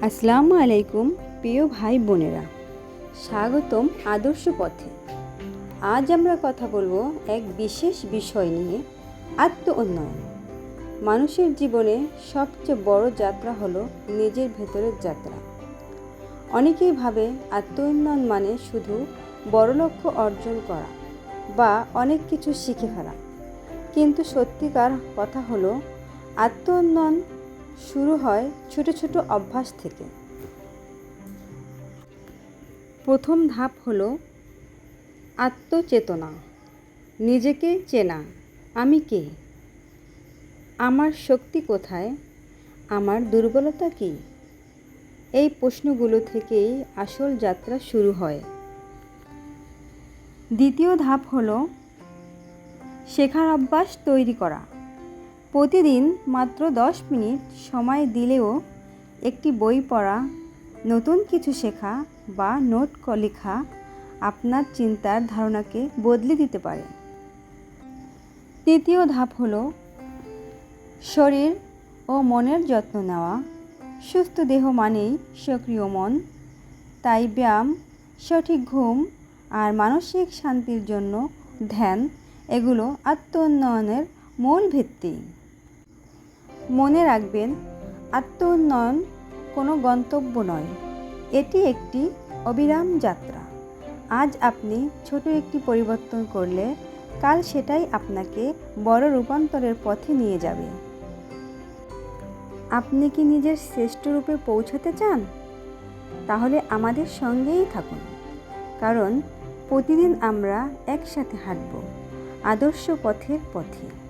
আসসালামু আলাইকুম, প্রিয় ভাই বোনেরা। স্বাগতম আদর্শ পথে। আজ আমরা কথা বলব এক বিশেষ বিষয় নিয়ে আত্ম উন্নয়ন মানুষের জীবনে সবচেয়ে বড় যাত্রা হলো নিজের ভেতরের যাত্রা। অনেকেই ভাবে আত্ম উন্নয়ন মানে শুধু বড় লক্ষ্য অর্জন করা বা অনেক কিছু শিখে ফেলা। কিন্তু সত্যিকার কথা হলো আত্ম উন্নয়ন শুরু হয় ছোট ছোট অভ্যাস থেকে। প্রথম ধাপ হলো আত্মচেতনা। নিজেকে চেনা, আমি কে? আমার শক্তি কোথায়? আমার দুর্বলতা কী? এই প্রশ্নগুলো থেকেই আসল যাত্রা শুরু হয়। দ্বিতীয় ধাপ হলো শেখার অভ্যাস তৈরি করা। প্রতিদিন মাত্র দশ মিনিট সময় দিলেও একটি বই পড়া, নতুন কিছু শেখা বা নোট লেখা আপনার চিন্তার ধারণাকে বদলে দিতে পারে। তৃতীয় ধাপ হল শরীর ও মনের যত্ন নেওয়া। সুস্থ দেহ মানেই সক্রিয় মন, তাই ব্যায়াম, সঠিক ঘুম আর মানসিক শান্তির জন্য ধ্যান এগুলো আত্ম উন্নয়নের মূল ভিত্তি। মনে রাখবেন আত্ম উন্নয়ন কোনো গন্তব্য নয়। এটি একটি অবিরাম যাত্রা। আজ আপনি ছোট একটি পরিবর্তন করলে কাল সেটাই আপনাকে বড় রূপান্তরের পথে নিয়ে যাবে। আপনি কি নিজের শ্রেষ্ঠ রূপে পৌঁছাতে চান? তাহলে আমাদের সঙ্গেই থাকুন। কারণ প্রতিদিন আমরা একসাথে হাঁটব, আদর্শ পথের পথে।